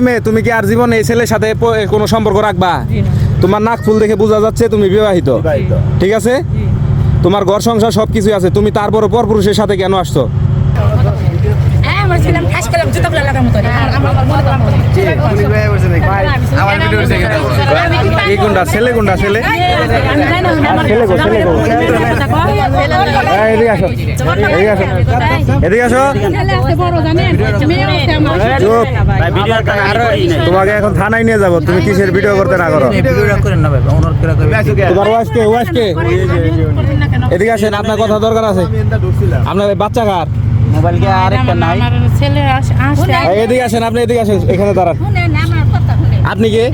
মেয়ে তুমি কি আর জীবনে এই ছেলের সাথে কোনো সম্পর্ক রাখবা তোমার নাক ফুল দেখে বোঝা যাচ্ছে তুমি বিবাহিত ঠিক আছে তোমার ঘর সংসার সব কিছুই আছে তুমি তারপরে পরপুরুষের সাথে কেন আসছো হ্যাঁ আমরা ছিলাম খাস করলাম জুতাগুলো লাগার মতো আর আমার মনে করলাম এই গুন্ডা ছেলে গুন্ডা ছেলে এদিকে আসো এদিকে আসো চুপ। তোমাকে এখন থানায় নিয়ে যাব। তুমি কিসের ভিডিও করতে না করো? তোমার ওয়াইফকে ওয়াইফকে এদিকে আসেন আপনার কথা দরকার আছে। আপনার বাচ্চা কার? মোবাইল আরেকটা নাই। ছেলে আসছে। এই, এদিকে আসেন আপনি এদিকে আসেন এখানে দাঁড়ান। আপনি কি?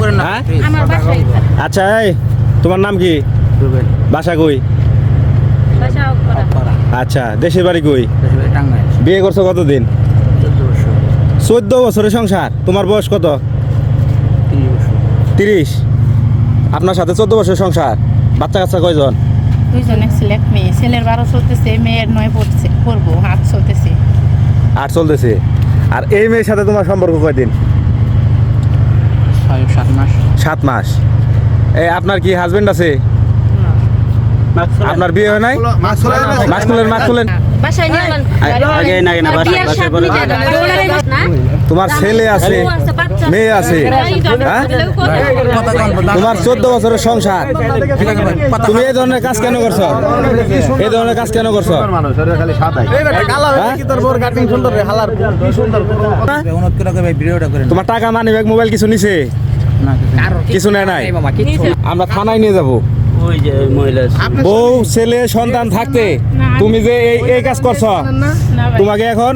করেন না হ্যাঁ? আচ্ছা এই তোমার নাম কি? বাসা কই? আচ্ছা দেশের বাড়ি কই? বিয়ে করছ কতদিন? চোদ্দ বছরের সংসার। তোমার বয়স কত? তিরিশ আপনার সাথে চোদ্দ বছরের সংসার। বাচ্চা কাচ্চা কয়জন? দুইজন এক ছেলে এক মেয়ে। ছেলের বারো চলতেছে মেয়ের নয় পড়ছে পড়ব হাত চলতেছে। আর চলতেছে। আর এই মেয়ের সাথে তোমার সম্পর্ক কয়দিন? সাত মাস। সাত মাস। এই আপনার কি হাজবেন্ড আছে? আপনার বিয়ে হয় নাই? মাস্ক খুলেন মাস্ক খুলেন। বাসায় নিয়ে গেলেন আগে না না বাসায় বাসায় বলে তোমার ছেলে আছে। মেয়ে আছে। হ্যাঁ? তোমার চোদ্দ বছরের সংসার। তুমি এই ধরনের কাজ কেন করছ? এই ধরনের কাজ কেন করছ? হ্যাঁ? করেন তোমার টাকা মানি ব্যাগ মোবাইল কিছু নিছে? কিছু নেয় নাই। আমরা থানায় নিয়ে যাব। ওই যে মহিলা বউ ছেলে সন্তান থাকতে। তুমি যে এই এই কাজ করছ? তোমাকে এখন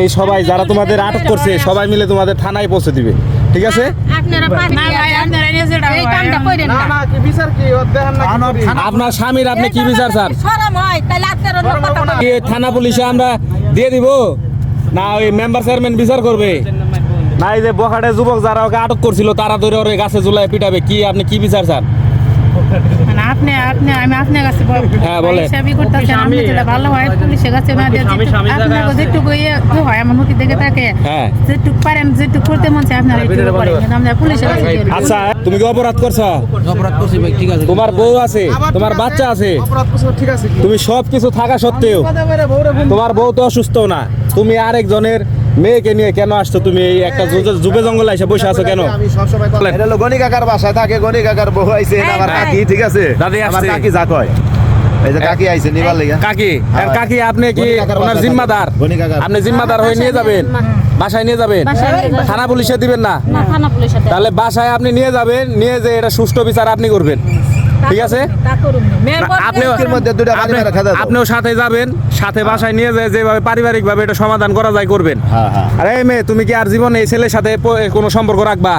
এই সবাই যারা তোমাদের আটক করছে সবাই মিলে তোমাদের থানায় পৌঁছে দিবে। ঠিক আছে? আপনারা স্বামীর আপনি কি বিচার স্যার? হয় থানা পুলিশে আমরা দিয়ে দিব। না ওই মেম্বার চেয়ারম্যান বিচার করবে। না এই যে বখাটে যুবক যারা ওকে আটক করছিল তারা ধরে ওরে গাছে ঝুলায় পিটাবে। কি আপনি কি বিচার স্যার? মানে আপনি আপনি আমি আপনার কাছে হ্যাঁ, বলেন। হিসাবই করতেছেন আপনি যেটা ভালো হয় পুলিশের কাছে না দিয়ে যেটুকু- আপনার যেটুকু হয় আমার মুখে দেখে থাকে। হ্যাঁ। পারেন যেটুকু করতে মন চায় আপনারা একটু করেন। কিন্তু আমরা পুলিশের কাছে আচ্ছা তুমি কি অপরাধ করছ? অপরাধ করছি ভাই ঠিক আছে। তোমার বউ আছে তোমার বাচ্চা আছে। তুমি সব কিছু থাকা সত্ত্বেও তোমার বউ তো অসুস্থ না। তুমি আরেকজনের মেয়েকে নিয়ে কেন আসছো তুমি? এই একটা জু- যুবে জঙ্গলে এসে বসে আছো কেন? বলেন। এটা হলো গনি কাকার বাসায় থাকে গনি কাকার বউ আইছে আমার হ্যাঁ, কাকি ঠিক আছে? দাদি আমার কাকি যা কয়। এই যে কাকি আইছে নিবার লেগে। কাকি আর কাকি আপনি কি ওনার জিম্মাদার। আপনি জিম্মাদার হয়ে নিয়ে যাবেন? বাসায় নিয়ে যাবেন? থানা পুলিশে দিবেন না? তাহলে বাসায় আপনি নিয়ে যাবেন নিয়ে যে এটা সুষ্ঠু বিচার আপনি করবেন। ঠিক আছে? আপনিও সাথে যাবেন সাথে বাসায় নিয়ে যায় যেভাবে পারিবারিক ভাবে এটা সমাধান করা যায় করবেন। হ্যাঁ হ্যাঁ। আরে এই মেয়ে তুমি কি আর জীবনে এই ছেলের সাথে কোনো সম্পর্ক রাখবা?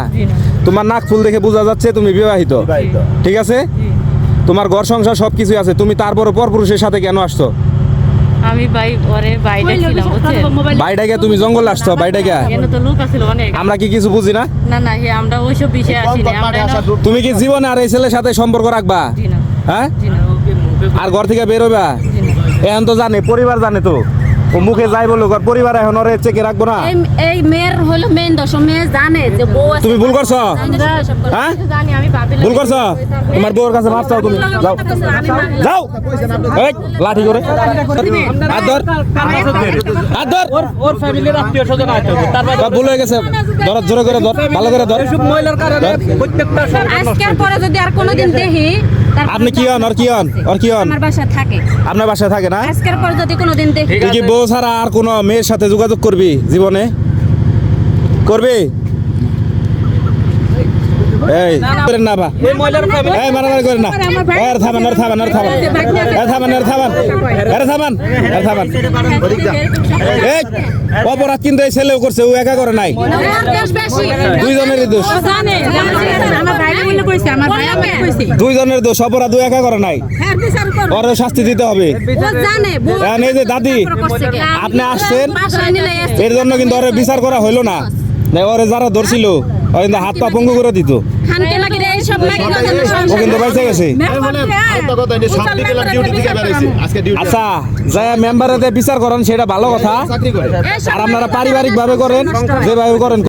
তোমার নাক ফুল দেখে বোঝা যাচ্ছে তুমি বিবাহিত। বিবাহিত। ঠিক আছে? তোমার ঘর সংসার সবকিছু আছে। তুমি তারপরে পরপুরুষের সাথে কেন আসছো? আমি ভাই পরে বাইরে ছিলাম বুঝছেন? বাইরে গিয়া তুমি জঙ্গল আসছো বাইরে গিয়া এখানে তো লোক আছিল অনেক। আমরা কি কিছু বুঝি না? না না হে আমরা ওইসব বিষয়ে আসি না আমরা তুমি কি জীবনে আর এই ছেলের সাথে সম্পর্ক রাখবা? হ্যাঁ? আর ঘর থেকে বেরোবা এখন তো জানে পরিবার জানে তো। ও মুখে যাই বলো ঘর পরিবার এখন ওরে চেকে রাখব না? এই এই মেয়ের হলো মেইন দোষ মেয়ে জানে যে বউ আছে। তুমি ভুল করছ? হ্যাঁ? জানি আমি ভাবি ভুল করছ? তোমার বউর কাছে মাপ চাও তুমি। যাও। যাও। এই, লাঠি করে। হাত ধর। হাত ধর। ওর ফ্যামিলির আত্মীয় স্বজন আছে তারপর ভুল হয়ে গেছে। ধর জোরে করে ধর। ভালো করে ধর। মহিলার কারণে প্রত্যেকটা আজকের পরে যদি আর কোনোদিন দেখি আপনি কি হন? ওর কি হন? ওর কি হন? আমার বাসা থাকে। আপনার বাসায় থাকে না? আজকের পর যদি কোনোদিন দেখি। তুই কি বউ ছাড়া আর কোনো মেয়ের সাথে যোগাযোগ করবি জীবনে? করবি? এই করেন না বা। এই মহিলার ফ্যামিলি এই মারামারি করেন না। আর থামান আর থামান আর থামান। আর থামান আর থামান। আরে থামান আর থামান। এই অপরাধ কিন্তু এই ছেলেও করছে ও একা করে নাই। ওর দোষ। দুইজনেরই দুইজনের দোষ অপরাধ ও একা করে নাই। ওর শাস্তি দিতে হবে। এই যে দাদি আপনি আসছেন। এর জন্য কিন্তু ওরে বিচার করা হইল না ওরে যারা ধরছিল কিন্তু হাত পা পঙ্গু করে দিত। খানকে লাগি রে সব মানিকগঞ্জের ও কিন্তু বাইসে গেছে। আচ্ছা যাই বিচার করেন সেটা ভালো কথা। আর আপনারা পারিবারিক ভাবে করেন যেভাবে করেন